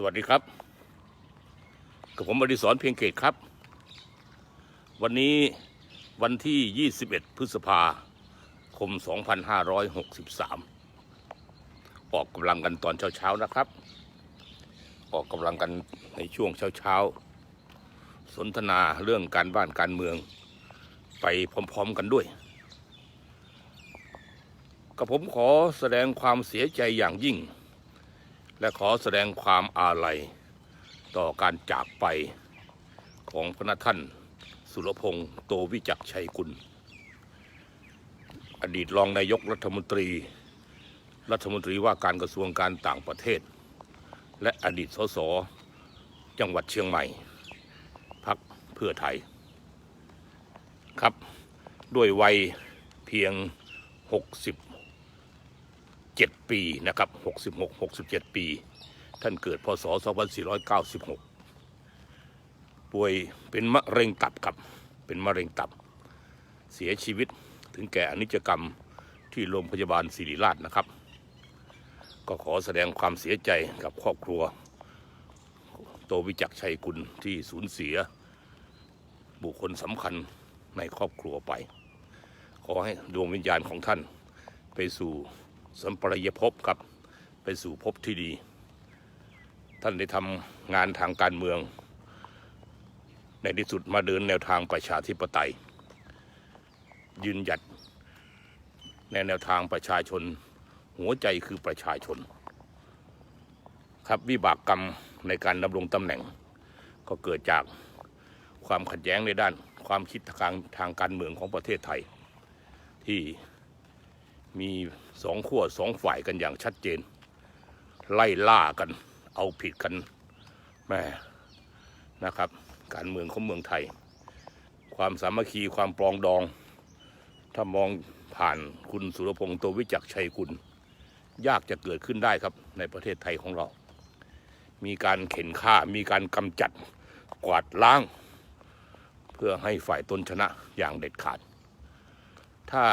สวัสดีครับ กับผมอดิศรเพียงเกตครับ วันนี้วันที่ 21 พฤษภาคม 2563 ออกกำลังกันตอนเช้าๆนะครับ ออกกำลังกันในช่วงเช้าๆ สนทนาเรื่องการบ้านการเมือง ไปพร้อมๆกันด้วย กับผมขอแสดงความเสียใจอย่างยิ่ง และขอแสดงความอาลัย ต่อการจากไปของพระท่านสุรพงษ์โตวิจักชัยกุล อดีตรองนายกรัฐมนตรี รัฐมนตรีว่าการกระทรวงการต่างประเทศ และอดีตสสจังหวัดเชียงใหม่พักเพื่อไทย ครับ ด้วยวัยเพียง 60 7 ปีนะครับ66 67 ปี ท่านเกิดพศ 2496 ป่วยเป็นมะเร็งตับครับ เป็นมะเร็งตับ เสียชีวิตถึงแก่อนิจกรรมที่โรงพยาบาลศิริราชนะครับ ก็ขอแสดงความเสียใจกับครอบครัว โตวิจักชัยกุลที่สูญเสีย บุคคลสำคัญในครอบครัวไป ขอให้ดวงวิญญาณของท่านไปสู่ สัมปรายภพครับไปสู่ภพที่ดี ท่านได้ทำงานทางการเมือง ในที่สุดมาเดินแนวทางประชาธิปไตย ยืนหยัดในแนวทางประชาชน หัวใจคือประชาชน ครับวิบากกรรมในการดำรงตำแหน่ง ก็เกิดจากความขัดแย้งในด้านความคิดทางทางการเมืองของประเทศไทย ที่มี สองขั้วสองฝ่ายกันอย่างชัดเจน ไล่ล่ากัน เอาผิดกันแม่นะครับ การเมืองของเมืองไทย ความสามัคคีความปรองดอง ถ้ามองผ่านคุณสุรพงษ์โตวิจักชัยกุลยากจะเกิดขึ้นได้ครับในประเทศไทยของเรา มีการเข็นฆ่ามีการกำจัดกวาดล้าง เพื่อให้ฝ่ายตนชนะอย่างเด็ดขาด ถ้า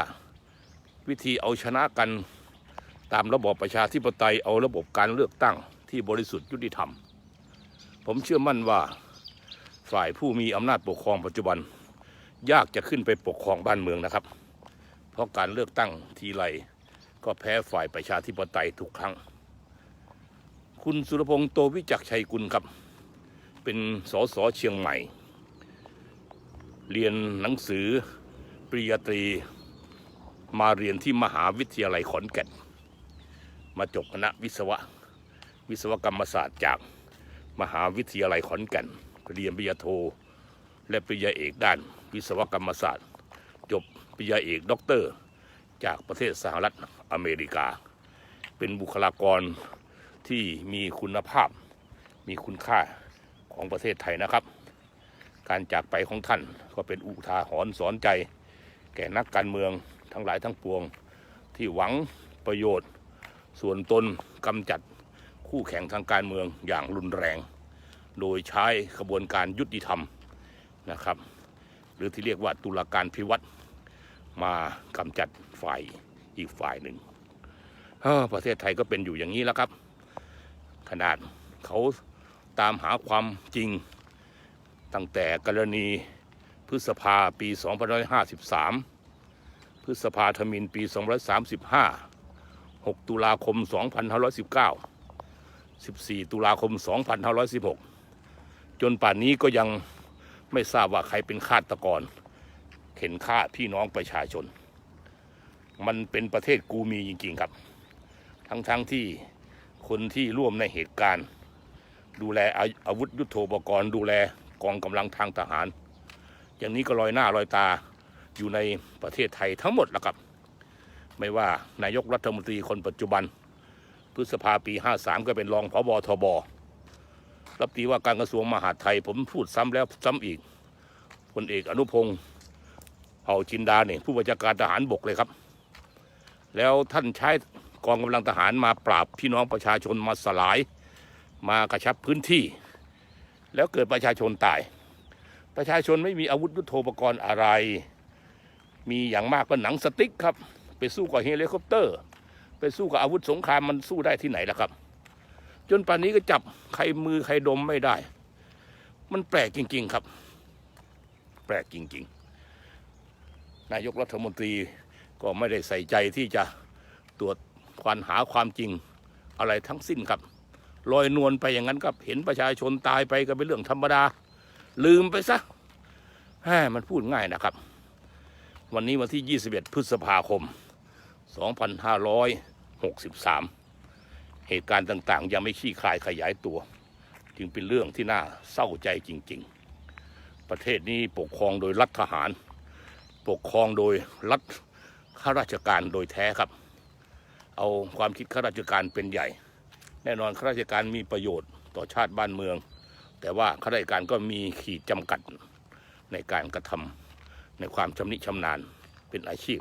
วิธีเอาชนะกันตามระบอบประชาธิปไตยเอาระบบการเลือกตั้งที่บริสุทธิ์ยุติธรรม ผมเชื่อมั่นว่าฝ่ายผู้มีอำนาจปกครองปัจจุบัน ยากจะขึ้นไปปกครองบ้านเมืองนะครับ เพราะการเลือกตั้งทีไรก็แพ้ฝ่ายประชาธิปไตยทุกครั้ง คุณสุรพงษ์โตวิจักชัยกุลครับ เป็นสสเชียงใหม่ เรียนหนังสือปริญญาตรี มาเรียนที่มหาวิทยาลัยขอนแก่น มาจบคณะวิศวะ วิศวกรรมศาสตร์จากมหาวิทยาลัยขอนแก่น เรียนปริญญาโท และปริญญาเอกด้าน วิศวกรรมศาสตร์ จบปริญญาเอกด็อกเตอร์ จากประเทศสหรัฐอเมริกา เป็นบุคลากรที่มีคุณภาพ มีคุณค่าของประเทศไทยนะครับ การจากไปของท่านก็เป็นอุทาหรณ์สอนใจ แก่นักการเมือง ทั้งหลายทั้งปวง ที่หวังประโยชน์ ส่วนตนกำจัดคู่แข่งทางการเมืองอย่างรุนแรง โดยใช้กระบวนการยุติธรรมนะครับ หรือที่เรียกว่าตุลาการพิวัตรมากำจัดฝ่ายอีกฝ่ายหนึ่งประเทศไทยก็เป็นอยู่อย่างนี้แล้วครับ ขนาดเขาตามหาความจริง ตั้งแต่กรณีพฤษภาปี 2553 พฤษภาธมินปี235 6 ตุลาคม 2519 14 ตุลาคม 2516 จนป่านนี้ก็ยังไม่ทราบว่าใครเป็นฆาตกร เข็นฆ่าพี่น้องประชาชน มันเป็นประเทศกูมีจริงๆครับ ทั้งๆทที่คนที่ร่วมในเหตุการณ์ ดูแลอาอาวุธยุโทโธปกรณ์ ดูแลกองกำลังทางทหาร อย่างนี้ก็ลอยหน้าลอยตา อยู่ในประเทศไทยทั้งหมดแล้วครับ ไม่ว่านายกรัฐมนตรีคนปัจจุบัน พฤษภาปี 53 ก็เป็นรองผบทบรับตีว่าการกระทรวงมหาดไทย ผมพูดซ้ำแล้วซ้ำอีกพลเอกอนุพงศ์เผ่าจินดาเนี่ยผู้บัญชาการทหารบกเลยครับ แล้วท่านใช้กองกำลังทหารมาปราบพี่น้องประชาชนมาสลาย มากระชับพื้นที่ แล้วเกิดประชาชนตาย ประชาชนไม่มีอาวุธยุโทโธปกรณ์อะไร มีอย่างมากก็หนังสติ๊กครับ ไปสู้กับเฮลิคอปเตอร์ ไปสู้กับอาวุธสงครามมันสู้ได้ที่ไหนล่ะครับ จนป่านนี้ก็จับใครมือใครดมไม่ได้ มันแปลกจริง ๆครับ แปลกจริง ๆ นายกรัฐมนตรีก็ไม่ได้ใส่ใจที่จะตรวจควานหาความจริงอะไรทั้งสิ้นครับลอยนวลไปอย่างนั้นครับเห็นประชาชนตายไปก็เป็นเรื่องธรรมดา ลืมไปซะแหมมันพูดง่ายนะครับ วันนี้วันที่ 21 พฤษภาคม 2563 เหตุการณ์ต่างๆ ยังไม่ขี้คลายขยายตัว จึงเป็นเรื่องที่น่าเศร้าใจจริง ๆ ประเทศนี้ปกครองโดยรัฐทหาร ปกครองโดยรัฐข้าราชการโดยแท้ครับ เอาความคิดข้าราชการเป็นใหญ่ แน่นอนข้าราชการมีประโยชน์ต่อชาติบ้านเมือง แต่ว่าข้าราชการก็มีขีดจำกัดในการกระทำ ในความชำนิชำนาญเป็นอาชีพ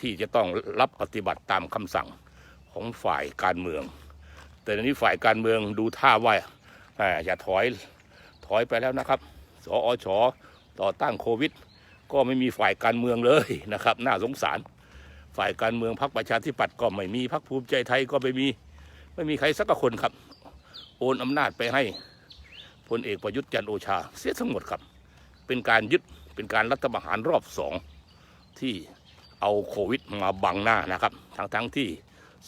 ที่จะต้องรับปฏิบัติตามคำสั่งของฝ่ายการเมือง แต่ในนี้ฝ่ายการเมืองดูท่าว่าเอ่อย่าถอยถอยไปแล้วนะครับ สอชต่อต้านโควิด ก็ไม่มีฝ่ายการเมืองเลยนะครับ น่าสงสาร ฝ่ายการเมืองพรรคประชาธิปัตย์ก็ไม่มีพรรคภูมิใจไทยก็ไม่มีไม่มีใครสักคนครับ โอนอำนาจไปให้พลเอกประยุทธ์จันโอชาเสียทั้งหมดครับ เป็นการยึด เป็นการรัฐประหารรอบสองที่เอาโควิดมาบังหน้านะครับ ทั้งทั้งๆที่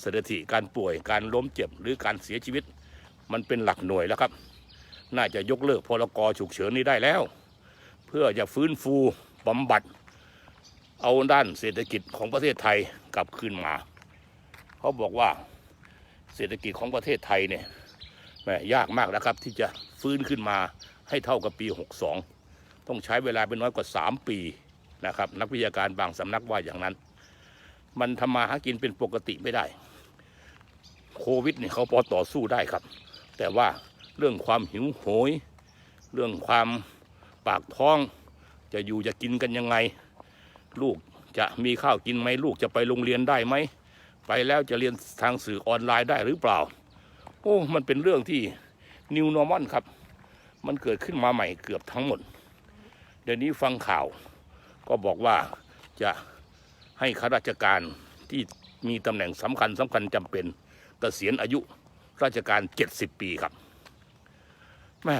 สถิติการป่วยการล้มเจ็บหรือการเสียชีวิต มันเป็นหลักหน่วยแล้วครับ น่าจะยกเลิกพรกฉุกเฉินนี้ได้แล้ว เพื่อจะฟื้นฟูบำบัด เอาด้านเศรษฐกิจของประเทศไทยกลับคืนมา เขาบอกว่าเศรษฐกิจของประเทศไทยเนี่ยแมยากมากนะครับที่จะฟื้นขึ้นมาให้เท่ากับปี 62 ต้องใช้เวลาเป็นน้อยกว่า 3 ปีนะครับ นักวิชาการบางสำนักว่าอย่างนั้น มันทำมาหากินเป็นปกติไม่ได้ โควิดเนี่ยเขาพอต่อสู้ได้ครับ แต่ว่าเรื่องความหิวโหย เรื่องความปากท้องจะอยู่จะกินกันยังไง ลูกจะมีข้าวกินไหมลูกจะไปโรงเรียนได้ไหมไปแล้วจะเรียนทางสื่อออนไลน์ได้หรือเปล่า โอ้ มันเป็นเรื่องที่ New Normal ครับ มันเกิดขึ้นมาใหม่เกือบทั้งหมด ดี๋ยวนี้ฟังข่าวก็บอกว่าจะให้ข้าราชการที่มีตำแหน่งสำคัญสำคัญจำเป็นเกษียณอายุราชการ 70 ปีครับแม่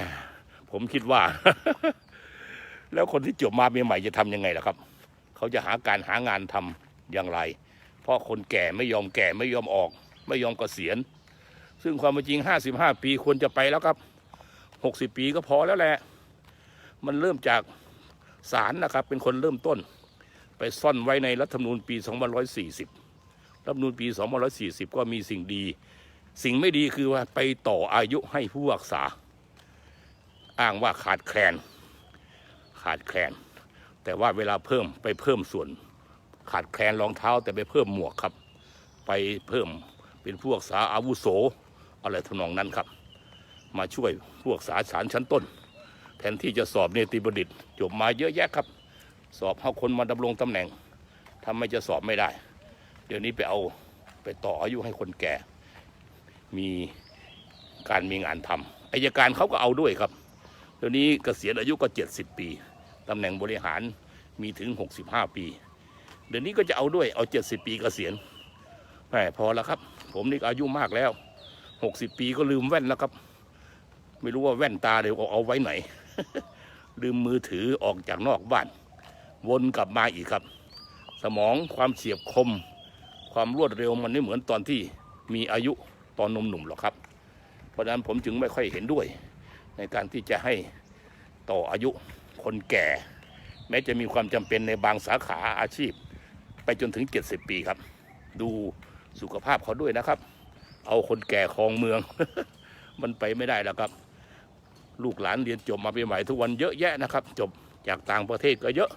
ผมคิดว่า แล้วคนที่จบมาใหม่ๆจะทำยังไงล่ะครับ เขาจะหาการหางานทำอย่างไร เพราะคนแก่ไม่ยอมแก่ไม่ยอมออก ไม่ยอมเกษียณ ซึ่งความจริง 55 ปีควรจะไปแล้วครับ 60 ปีก็พอแล้วแหละ มันเริ่มจาก ศาลนะครับเป็นคนเริ่มต้น ไปซ่อนไว้ในรัฐธรรมนูญปี 2540 รัฐธรรมนูญปี 2540 ก็มีสิ่งดี สิ่งไม่ดีคือว่าไปต่ออายุให้ผู้พิพากษา อ้างว่าขาดแคลน ขาดแคลน แต่ว่าเวลาเพิ่มไปเพิ่มส่วน ขาดแคลนรองเท้า แต่ไปเพิ่มหมวกครับ ไปเพิ่มเป็นผู้รักษาอาวุโสอะไรทำนองนั้นครับ มาช่วยผู้รักษาศาลชั้นต้น แทนที่จะสอบเนติบัณฑิตจบมาเยอะแยะครับ สอบเอาคนมาดำรงตำแหน่งทำไมจะสอบไม่ได้ เดี๋ยวนี้ไปเอาไปต่ออายุให้คนแก่ มีการมีงานทำอายการเขาก็เอาด้วยครับ เดี๋ยวนี้เกษียณอายุก็ 70 ปีตำแหน่งบริหารมีถึง 65 ปี เดี๋ยวนี้ก็จะเอาด้วยเอา 70 ปีเกษียณแหมพอแล้วครับ ผมนี่อายุมากแล้ว 60 ปีก็ลืมแว่นแล้วครับ ไม่รู้ว่าแว่นตาเดี๋ยวเอาไว้ไหน ลืมมือถือออกจากนอกบ้าน วนกลับมาอีกครับ สมองความเฉียบคม ความรวดเร็วมันไม่เหมือนตอนที่มีอายุตอนหนุ่มๆหรอกครับ เพราะฉะนั้นผมจึงไม่ค่อยเห็นด้วย ในการที่จะให้ต่ออายุคนแก่ แม้จะมีความจำเป็นในบางสาขาอาชีพ ไปจนถึง 70 ปีครับ ดูสุขภาพเขาด้วยนะครับ เอาคนแก่ครองเมือง มันไปไม่ได้แล้วครับ ลูกหลานเรียนจบมาเป็นใหม่ทุกวันเยอะแยะนะครับ จบจากต่างประเทศก็เยอะ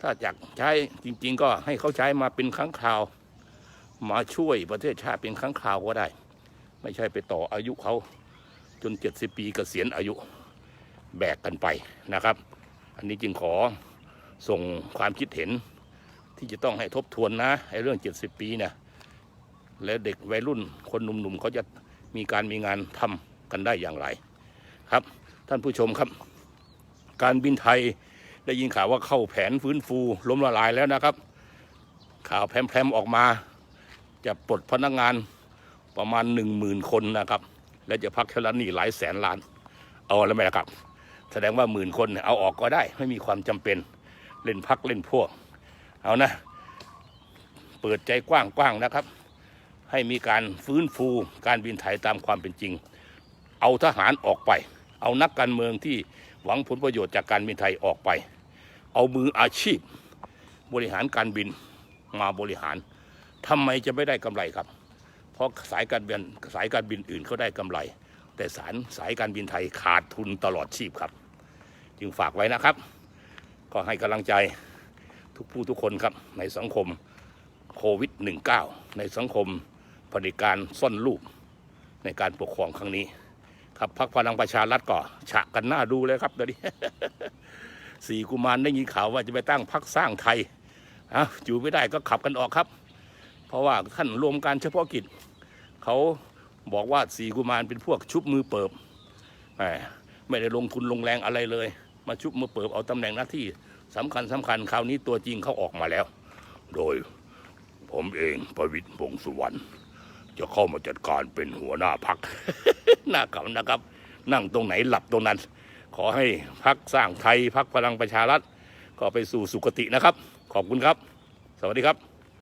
ถ้าอยากใช้จริง ๆ ก็ให้เขาใช้มาเป็นครั้งคราว มาช่วยประเทศชาติเป็นครั้งคราวก็ได้ ไม่ใช่ไปต่ออายุเขาจน 70 ปีเกษียณอายุแบกกันไปนะครับ อันนี้จึงขอส่งความคิดเห็นที่จะต้องให้ทบทวนนะไอ้เรื่อง 70 ปีเนี่ยแล้วเด็กวัยรุ่นคนหนุ่มๆเขาจะมีการมีงานทำกันได้อย่างไร ครับ ท่านผู้ชมครับ การบินไทยได้ยินข่าวว่าเข้าแผนฟื้นฟูล้มละลายแล้วนะครับ ข่าวแพร่มๆออกมา จะปลดพนักงานประมาณหนึ่งหมื่นคนนะครับ และจะพักชำระหนี้หลายแสนล้าน เอาแล้วไหมล่ะครับ แสดงว่าหมื่นคนเอาออกก็ได้ ไม่มีความจำเป็นเล่นพักเล่นพวก เอานะ เปิดใจกว้างๆนะครับ ให้มีการฟื้นฟูการบินไทยตามความเป็นจริง เอาทหารออกไป เอานักการเมืองที่หวังผลประโยชน์จากการบินไทยออกไป เอามืออาชีพ บริหารการบินมาบริหารทำไมจะไม่ได้กำไรครับ เพราะสายการบินสายการบินอื่นเขาได้กำไร แต่สารสายการบินไทยขาดทุนตลอดชีพครับ จึงฝากไว้นะครับ ก็ให้กำลังใจทุกผู้ทุกคนครับในสังคมโควิด -19 ในสังคมผด็จการซ่อนรูปในการปกครองครั้งนี้ ครับพักพลังประชารัฐก็ฉะกันหน้าดูเลยครับเดี๋ยวนี้สี่กุมารได้ยินข่าวว่าจะไปตั้งพักสร้างไทยอะอยู่ไม่ได้ก็ขับกันออกครับ เพราะว่าท่านรวมการเฉพาะกิจ เขาบอกว่าสี่กุมารเป็นพวกชุบมือเปิบไม่ได้ลงทุนลงแรงอะไรเลย มาชุบมือเปิบเอาตำแหน่งหน้าที่สำคัญสำคัญคราวนี้ตัวจริงเขาออกมาแล้ว โดย ผมเองประวิตรวงษ์สุวรรณ จะเข้ามาจัดการเป็นหัวหน้าพักหน้าเขานะครับ นั่งตรงไหนหลับตรงนั้น ขอให้พักสร้างไทยพักพลังประชารัฐก็ไปสู่สุคตินะครับ ขอบคุณครับ สวัสดีครับ